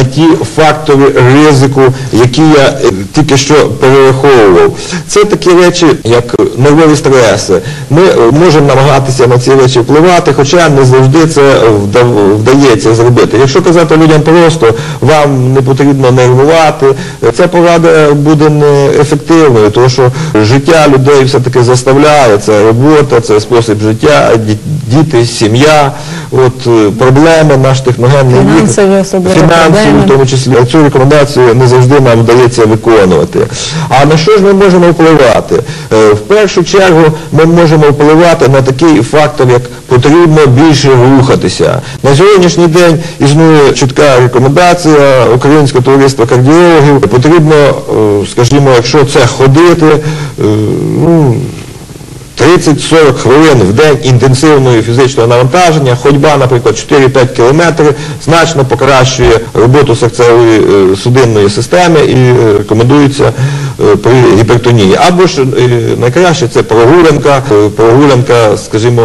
на ті фактори ризику, які я е, тільки що перераховував. Це такі речі, як нервові стреси. Ми е, можемо намагатися на ці речі впливати, хоча не завжди це вдається зробити. Якщо казати людям просто, вам не потрібно нервувати, е, ця порада буде неефективною, тому що життя людей все-таки заставляє, це робота, це спосіб життя, діти, сім'я, от е, проблеми, наш техногенний вік, Фінансові особливо фінансові, в тому числі. Цю рекомендацію не завжди нам вдається виконувати. А на що ж ми можемо впливати? Е, В першу чергу ми можемо впливати на такий фактор, як потрібно більше рухатися. На сьогоднішній день існує чітка рекомендація Українського товариства кардіологів. Потрібно, е, скажімо, якщо це ходити, ну, 30-40 хвилин в день інтенсивного фізичного навантаження, ходьба, наприклад, 4-5 кілометрів, значно покращує роботу серцевої е, судинної системи і е, рекомендується е, при гіпертонії. Або ж найкраще це прогулянка, прогулянка, скажімо,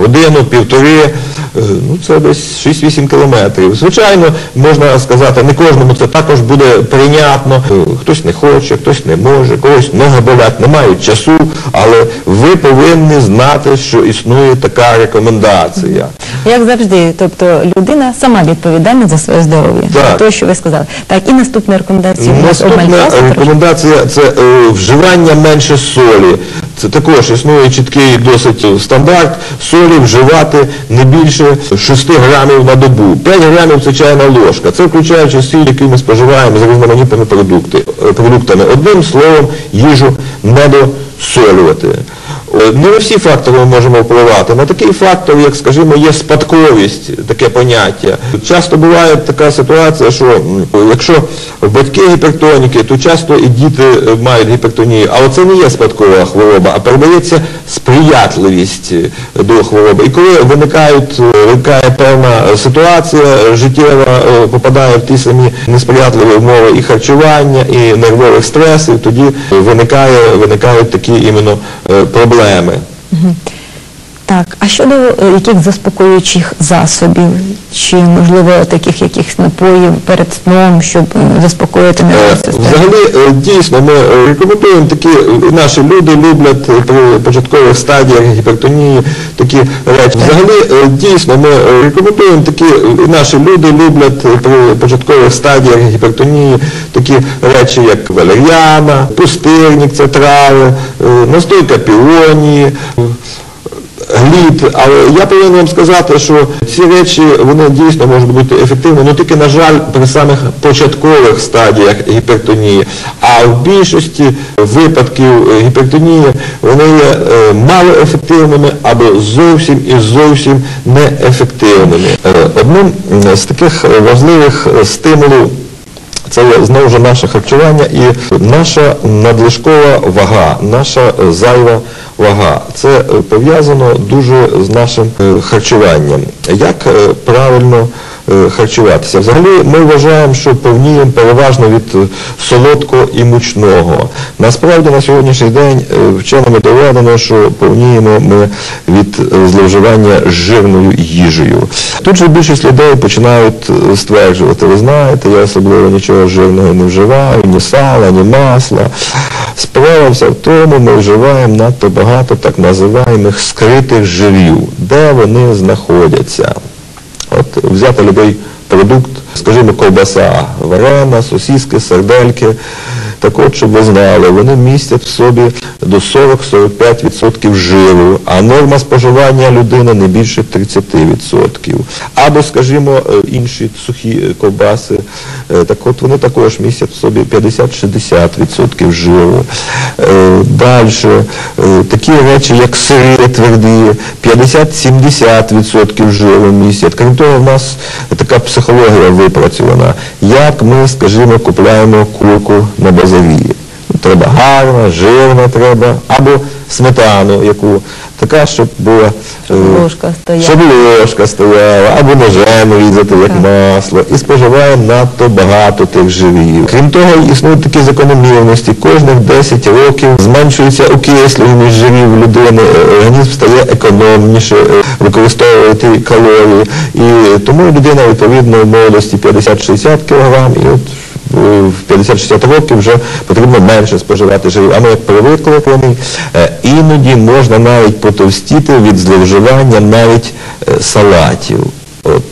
годину, півтори, ну це десь 6-8 кілометрів. Звичайно, можна сказати, не кожному це також буде прийнятно. Е, Хтось не хоче, хтось не може, когось ноги болять, не мають часу, але ви повинні знати, що існує така рекомендація. Як завжди, тобто людина сама відповідальна за своє здоров'я. Те, що ви сказали. Так, і наступна рекомендація Наступна рекомендація це е, вживання менше солі. Це також існує чіткий досить стандарт. Солі вживати не більше 6 грамів на добу. 5 грамів це чайна ложка. Це включаючи сіль, який ми споживаємо з різноманітними е, продуктами. Одним словом, їжу не досолювати. Е, Не на всі фактори ми можемо впливати. На такий фактор, як, скажімо, є спадковість, таке поняття. Часто буває така ситуація, що якщо батьки гіпертоніки, то часто і діти мають гіпертонію. Але це не є спадкова хвороба, а передається сприятливість е, до хвороби. І коли виникають, е, виникає певна ситуація життєва, е, попадає в ті самі несприятливі умови і харчування, і нервових стресів, тоді виникає, виникають такі іменно проблеми. Так, а щодо е, яких заспокоюючих засобів, чи можливо таких якихось напоїв перед сном, щоб е, заспокоїти Е, нервову систему? Взагалі, дійсно, ми рекомендуємо такі, е, наші люди люблять при початкових стадіях гіпертонії такі речі. Взагалі, дійсно, ми рекомендуємо такі, е, наші люди люблять при початкових стадіях гіпертонії такі речі, як валер'яна, пустирник, це трави, настойка піонії, глід, але я повинен вам сказати, що ці речі вони дійсно можуть бути ефективні, але тільки, на жаль, при самих початкових стадіях гіпертонії. А в більшості випадків гіпертонії вони є е, малоефективними або зовсім і зовсім неефективними. Е, Одним з таких важливих стимулів це знову ж наше харчування і наша надлишкова вага, наша зайва вага. Це е, пов'язано дуже з нашим е, харчуванням. Як е, правильно харчуватися? Взагалі ми вважаємо, що повніємо переважно від е, солодкого і мучного. Насправді на сьогоднішній день е, вченими доведено, що повніємо ми від е, зловживання жирною їжею. Тут же більшість людей починають е, стверджувати, ви знаєте, я особливо нічого жирного не вживаю, ні сала, ні масла. Справа вся в тому, ми вживаємо надто багато так називаємих скритих жирів, де вони знаходяться. От взяти будь-який продукт, скажімо, ковбаса, варена, сосиски, сардельки. Так от, щоб ви знали, вони містять в собі до 40-45% жиру, а норма споживання людини не більше 30%. Або, скажімо, е, інші сухі е, ковбаси, е, так от вони також містять в собі 50-60% жиру. Далі, такі речі, як сири тверді, 50-70% жиру містять. Крім того, в нас така психологія випрацьована. Як ми, скажімо, купляємо курку на базарі. Треба гарна, жирна треба, або сметану, яку така, щоб була Щоб е, ложка стояла. щоб ложка стояла, або ножем різати, як масло. І споживаємо надто багато тих живів. Крім того, існують такі закономірності. Кожних 10 років зменшується окислюваність живів людини, е, організм стає економніше, е, використовувати калорії. І тому людина відповідно в молодості 50-60 кг і от в 50-60 років вже потрібно менше споживати живів. А ми як привикли вони, е, іноді можна навіть потовстіти від зловживання навіть е, салатів.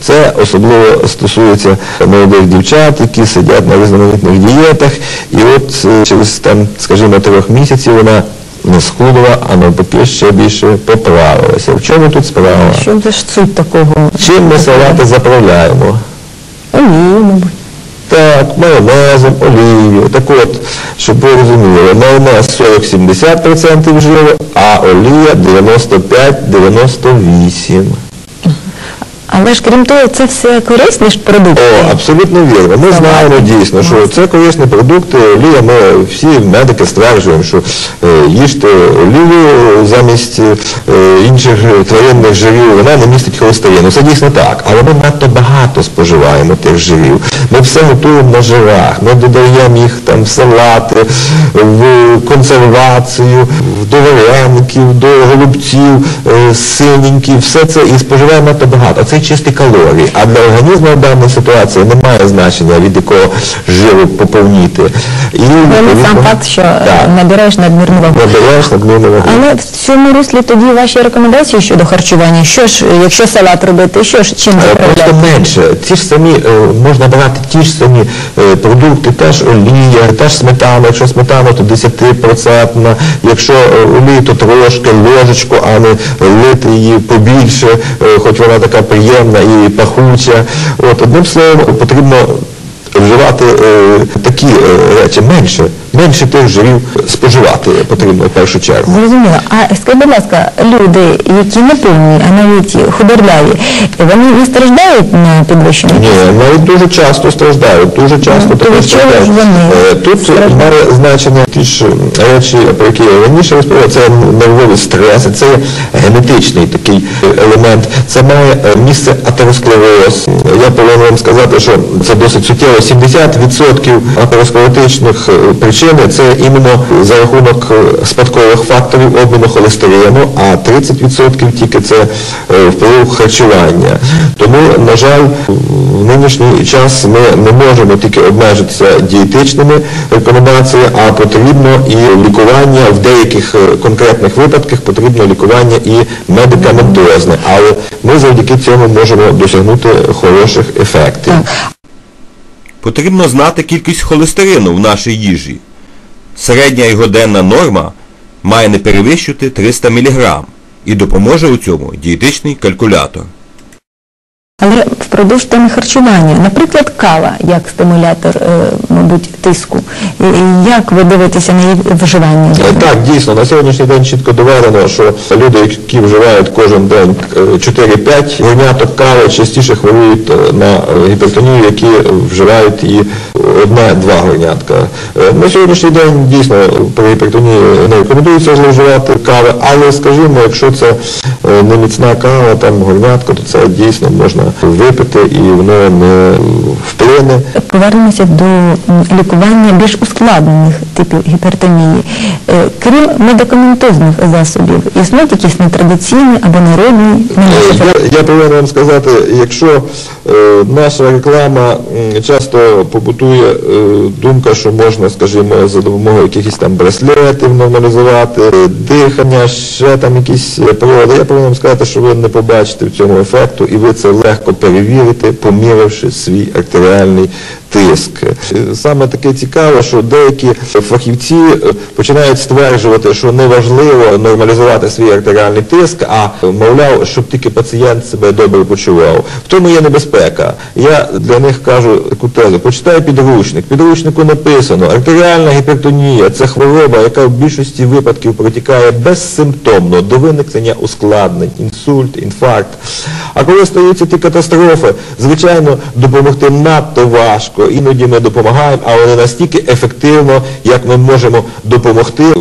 Це особливо стосується молодих дівчат, які сидять на різноманітних дієтах, і от е, через там, скажімо, трьох місяців вона не схудла, а навпаки ще більше поправилася. В чому тут справа? Що це ж суть такого? Чим ми салати заправляємо? Олію, мабуть. Так, майонезом, олією. Так от, щоб ви розуміли, майонез 40-70% жиру, а олія 95-98%. Але ж крім того, це все корисні ж продукти. О, абсолютно вірно. Ми знаємо дійсно, що це корисні продукти. Олія, ми всі медики стверджуємо, що е, їжте олію замість е, інших тваринних жирів, вона не містить холестерину. Це дійсно так. Але ми надто багато споживаємо тих жирів. Ми все готуємо на жирах. Ми додаємо їх там в салати, в консервацію, до вареників, до голубців, е, синеньків, все це і споживаємо надто багато. А це чисті калорії. А для організму в даній ситуації немає значення, від якого жиру поповніти. І, сам факт, що е, набираєш надмірну вагу. набираєш надмірну вагу. Але в цьому руслі тоді ваші рекомендації щодо харчування. Що ж, якщо салат робити, що ж чим Е, Просто менше. Ті ж самі, е, можна брати ті ж самі е, продукти, та ж олія, та ж сметана. Якщо сметана, то 10%, якщо е, то трошки ложечку, а не лити її побільше, хоч вона така приємна і пахуча. От, одним словом, потрібно вживати е, такі е, речі менше, менше тих жирів споживати потрібно в першу чергу. Зрозуміло. А скажіть, будь ласка, люди, які не повні, а навіть худорляві, вони не страждають на підвищення? Ні, навіть дуже часто страждають, дуже часто Ну, таке страждають. вони Е, Тут страждають? має значення ті ж речі, про які я раніше розповідав, це нервові стреси, це генетичний такий елемент, це має е, місце атеросклероз. Я повинен вам сказати, що це досить суттєво. 70% атеросклеротичних е, причин це іменно за рахунок е, спадкових факторів обміну холестерину, а 30% тільки це е, вплив харчування. Тому, на жаль, в нинішній час ми не можемо тільки обмежитися дієтичними рекомендаціями, а потрібно і лікування в деяких е, конкретних випадках потрібно лікування і медикаментозне. Але ми завдяки цьому можемо досягнути хороших ефектів. Потрібно знати кількість холестерину в нашій їжі. Середня його денна норма має не перевищувати 300 мг і допоможе у цьому дієтичний калькулятор. Але впродовж теми харчування, наприклад, кава як стимулятор, е, мабуть, тиску. І- і Як ви дивитеся на її вживання? Е, Так, дійсно, на сьогоднішній день чітко доведено, що люди, які вживають кожен день е, 4-5 горняток кави, частіше хворіють е, на е, гіпертонію, які вживають її одне-два горнятка. Е, На сьогоднішній день дійсно при гіпертонії не рекомендується зловживати кави, але скажімо, якщо це е, не міцна кава, там горнятко, то це дійсно можна випити і воно не вплине Повернемося до лікування більш ускладнених типів гіпертонії. Е, Крім медикаментозних засобів, існують якісь нетрадиційні або народні Е. Я, я повинен вам сказати, якщо наша реклама часто побутує е, думка, що можна, скажімо, за допомогою якихось там браслетів нормалізувати, е, дихання, ще там якісь е, прилади, я повинен сказати, що ви не побачите в цьому ефекту і ви це легко перевірите, поміривши свій артеріальний тиск. Саме таке цікаве, що деякі фахівці е, починають стверджувати, що неважливо нормалізувати свій артеріальний тиск, а мовляв, щоб тільки пацієнт себе добре почував. В тому є небезпека. Я для них кажу таку тезу. Почитай підручник. Підручнику написано, артеріальна гіпертонія це хвороба, яка в більшості випадків протікає безсимптомно до виникнення ускладнень, інсульт, інфаркт. А коли стаються ті катастрофи, звичайно, допомогти надто важко. Іноді ми допомагаємо, але не настільки ефективно, як ми можемо допомогти